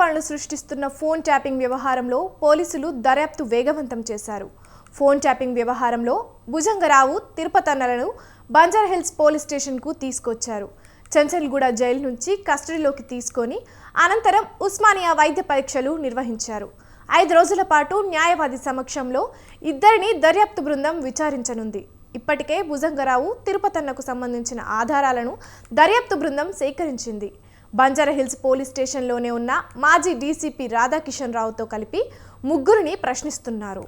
పనులు సృష్టిస్తున్న phone tapping వ్యవహారంలో పోలీసులు దర్యాప్తు వేగవంతం చేశారు. ఫోన్ ట్యాపింగ్ వ్యవహారంలో భుజంగరావు తిరుపతన్నలను బంజారాహిల్స్ పోలీస్ స్టేషన్కు తీసుకొచ్చారు. చంచల్గూడ జైలు నుంచి కస్టడీలోకి తీసుకొని అనంతరం ఉస్మానియా వైద్య పరీక్షలు నిర్వహించారు. ఐదు రోజుల పాటు న్యాయవాది సమక్షంలో ఇద్దరిని దర్యాప్తు బృందం విచారించనుంది. ఇప్పటికే భుజంగరావు తిరుపతన్నకు సంబంధించిన ఆధారాలను దర్యాప్తు బృందం సేకరించింది. బంజారాహిల్స్ పోలీస్ స్టేషన్లోనే ఉన్న మాజీ డీసీపీ రాధాకిషన్ రావుతో కలిపి ముగ్గురిని ప్రశ్నిస్తున్నారు.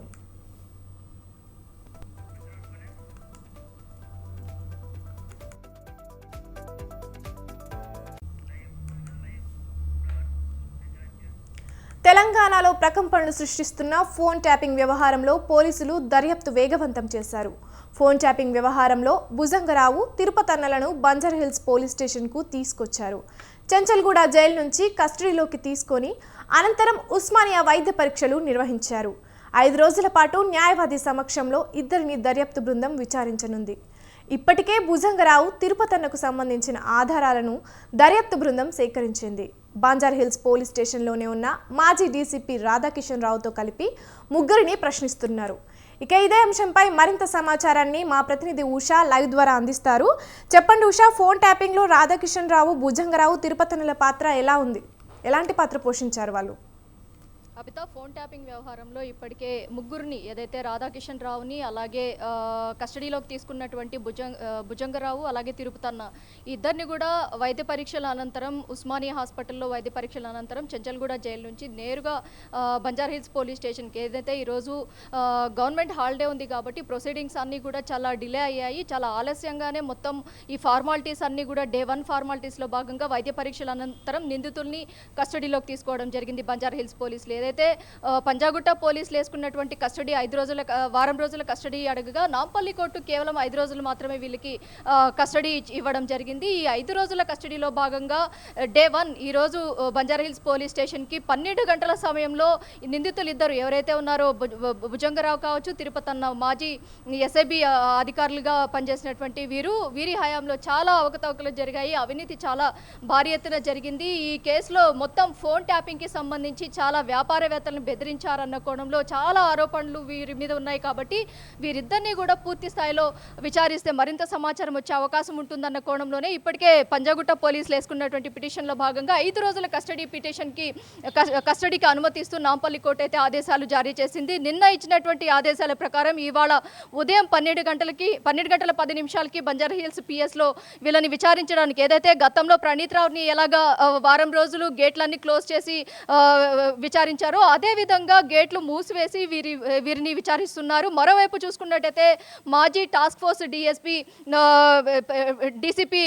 తెలంగాణలో ప్రకంపనలు సృష్టిస్తున్న ఫోన్ ట్యాపింగ్ వ్యవహారంలో పోలీసులు దర్యాప్తు వేగవంతం చేశారు. ఫోన్ ట్యాపింగ్ వ్యవహారంలో భుజంగరావు తిరుపతన్నలను బంజారాహిల్స్ పోలీస్ స్టేషన్కు తీసుకొచ్చారు. చెంచల్గూడ జైలు నుంచి కస్టడీలోకి తీసుకొని అనంతరం ఉస్మానియా వైద్య పరీక్షలు నిర్వహించారు. ఐదు రోజుల పాటు న్యాయవాది సమక్షంలో ఇద్దరిని దర్యాప్తు బృందం విచారించనుంది. ఇప్పటికే భుజంగరావు తిరుపతన్నకు సంబంధించిన ఆధారాలను దర్యాప్తు బృందం సేకరించింది. బాంజార్ హిల్స్ పోలీస్ స్టేషన్లోనే ఉన్న మాజీ డీసీపీ రాధాకిషన్ రావుతో కలిపి ముగ్గురిని ప్రశ్నిస్తున్నారు. ఇక ఇదే అంశంపై మరింత సమాచారాన్ని మా ప్రతినిధి ఉషా లైవ్ ద్వారా అందిస్తారు. చెప్పండి ఉషా ఫోన్ ట్యాపింగ్లో రాధాకిషన్ రావు భుజంగరావు తిరుపతనుల పాత్ర ఎలా ఉంది? ఎలాంటి పాత్ర పోషించారు వాళ్ళు? అబితా ఫోన్ ట్యాపింగ్ వ్యవహారంలో ఇప్పటికే ముగ్గురిని ఏదైతే రాధాకిషన్ రావుని అలాగే కస్టడీలోకి తీసుకున్నటువంటి భుజంగ భుజంగరావు అలాగే తిరుపతన్న ఇద్దరిని కూడా వైద్య పరీక్షల అనంతరం ఉస్మానియా హాస్పిటల్లో వైద్య పరీక్షల అనంతరం చెంచల్గూడ జైలు నుంచి నేరుగా ఆ, హిల్స్ పోలీస్ స్టేషన్కి ఏదైతే ఈరోజు గవర్నమెంట్ హాలిడే ఉంది కాబట్టి ప్రొసీడింగ్స్ అన్నీ కూడా చాలా డిలే అయ్యాయి. చాలా ఆలస్యంగానే మొత్తం ఈ ఫార్మాలిటీస్ అన్నీ కూడా డే వన్ ఫార్మాలిటీస్లో భాగంగా వైద్య పరీక్షల అనంతరం నిందితుల్ని కస్టడీలోకి తీసుకోవడం జరిగింది బంజారా హిల్స్ పోలీసులు. ఏదైతే పంజాగుట్ట పోలీసులు వేసుకున్నటువంటి కస్టడీ ఐదు రోజుల వారం రోజుల కస్టడీ అడగగా నాంపల్లి కోర్టు కేవలం ఐదు రోజులు మాత్రమే వీళ్ళకి కస్టడీ ఇవ్వడం జరిగింది. ఈ ఐదు రోజుల కస్టడీలో భాగంగా డే వన్ ఈరోజు బంజారాహిల్స్ పోలీస్ స్టేషన్కి పన్నెండు గంటల సమయంలో నిందితులు ఇద్దరు ఎవరైతే ఉన్నారో భుజంగరావు కావచ్చు తిరుపతి అన్న మాజీ ఎస్ఐబి అధికారులుగా పనిచేసినటువంటి వీరు వీరి హయాంలో చాలా అవకతవకలు జరిగాయి. అవినీతి చాలా భారీ ఎత్తున జరిగింది. ఈ కేసులో మొత్తం ఫోన్ ట్యాపింగ్కి సంబంధించి చాలా వ్యాపారవేత్తలను బెదిరించారన్న కోణంలో చాలా ఆరోపణలు వీరి మీద ఉన్నాయి కాబట్టి వీరిద్దరిని కూడా పూర్తి స్థాయిలో విచారిస్తే మరింత సమాచారం వచ్చే అవకాశం ఉంటుందన్న కోణంలోనే ఇప్పటికే పంజాగుట్ట పోలీసులు వేసుకున్నటువంటి పిటిషన్లో భాగంగా ఐదు రోజుల కస్టడీ పిటిషన్కి కస్టడీకి అనుమతిస్తూ నాంపల్లి కోర్టు అయితే ఆదేశాలు జారీ చేసింది. నిన్న ఇచ్చినటువంటి ఆదేశాల ప్రకారం ఇవాళ ఉదయం పన్నెండు గంటలకి పన్నెండు గంటల పది నిమిషాలకి బంజారా హిల్స్ పిఎస్లో వీళ్ళని విచారించడానికి ఏదైతే గతంలో ప్రణీత్ రావుని ఎలాగా వారం రోజులు గేట్లన్నీ క్లోజ్ చేసి విచారించారు అదే విధంగా గేట్లు మూసివేసి వీరి వీరిని విచారిస్తున్నారు. మరోవైపు చూసుకున్నట్టయితే మాజీ task force DSP DCP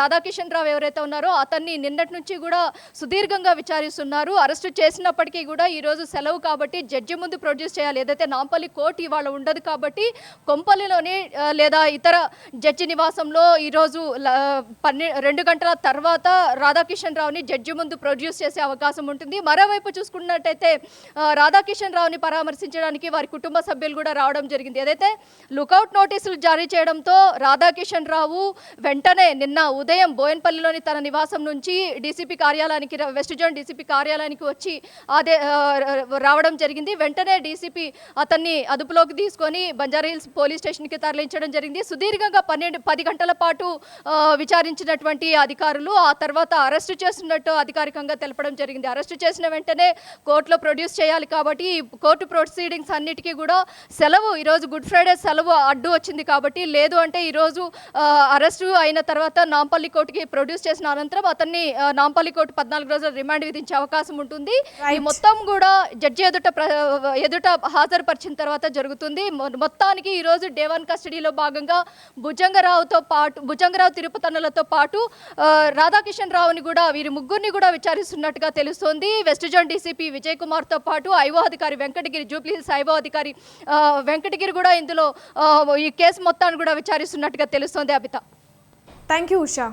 Radhakishan Rao ఎవరైతే ఉన్నారో అతన్ని నిన్నటి నుంచి కూడా సుదీర్ఘంగా విచారిస్తున్నారు. అరెస్టు చేసినప్పటికీ కూడా ఈరోజు సెలవు కాబట్టి జడ్జి ముందు ప్రొడ్యూస్ చేయాలి. ఏదైతే నాంపల్లి కోర్టు ఇవాళ ఉండదు కాబట్టి కొంపల్లిలోని లేదా ఇతర జడ్జి నివాసంలో ఈరోజు పన్నె రెండు గంటల తర్వాత రాధాకిషన్ రావుని జడ్జి ముందు ప్రొడ్యూస్ చేసే అవకాశం ఉంటుంది. మరోవైపు చూసుకున్నట్టయితే రాధాకిషన్ రావుని పరామర్శించడానికి వారి కుటుంబ సభ్యులు కూడా రావడం జరిగింది. ఏదైతే లుకౌట్ నోటీసులు జారీ చేయడంతో రాధాకిషన్ రావు వెంటనే నిన్న ఉదయం బోయన్పల్లిలోని తన నివాసం నుంచి డీసీపీ కార్యాలయానికి వెస్ట్ జోన్ డీసీపీ కార్యాలయానికి వచ్చి అదే రావడం జరిగింది. వెంటనే డీసీపీ అతన్ని అదుపులోకి తీసుకొని బంజారా హిల్స్ పోలీస్ స్టేషన్కి తరలించడం జరిగింది. సుదీర్ఘంగా పన్నెండు పది గంటల పాటు విచారించినటువంటి అధికారులు ఆ తర్వాత అరెస్టు చేస్తున్నట్టు అధికారికంగా తెలపడం జరిగింది. అరెస్టు చేసిన వెంటనే కోర్టులో ప్రొడ్యూస్ చేయాలి కాబట్టి ఈ కోర్టు ప్రొసీడింగ్స్ అన్నిటికీ కూడా సెలవు. ఈరోజు గుడ్ ఫ్రైడే సెలవు అడ్డు వచ్చింది కాబట్టి లేదు అంటే ఈరోజు అరెస్టు అయిన తర్వాత నాంపల్లి కోర్టుకి ప్రొడ్యూస్ చేసిన అనంతరం అతన్ని నాంపల్లి కోర్టు పద్నాలుగు రోజుల రిమాండ్ విధించే అవకాశం ఉంటుంది. ఈ. మొత్తం కూడా జడ్జి ఎదుట ఎదుట హాజరుపరిచిన తర్వాత జరుగుతుంది. మొత్తానికి ఈరోజు డే వన్ కస్టడీలో భాగంగా భుజంగరావుతో పాటు భుజంగరావు తిరుపతన్నలతో పాటు రాధాకిషన్ రావుని కూడా వీరి ముగ్గురిని కూడా విచారిస్తున్నట్టుగా తెలుస్తోంది. వెస్ట్ జోన్ డీసీపీ విజయ్ కుమార్తో పాటు ఐవో అధికారి వెంకటగిరి జూబ్లీహిల్స్ హిల్స్ అధికారి వెంకటగిరి కూడా ఇందులో ఈ కేసు మొత్తాన్ని కూడా విచారిస్తున్నట్టుగా తెలుస్తోంది అబిత. Thank you Usha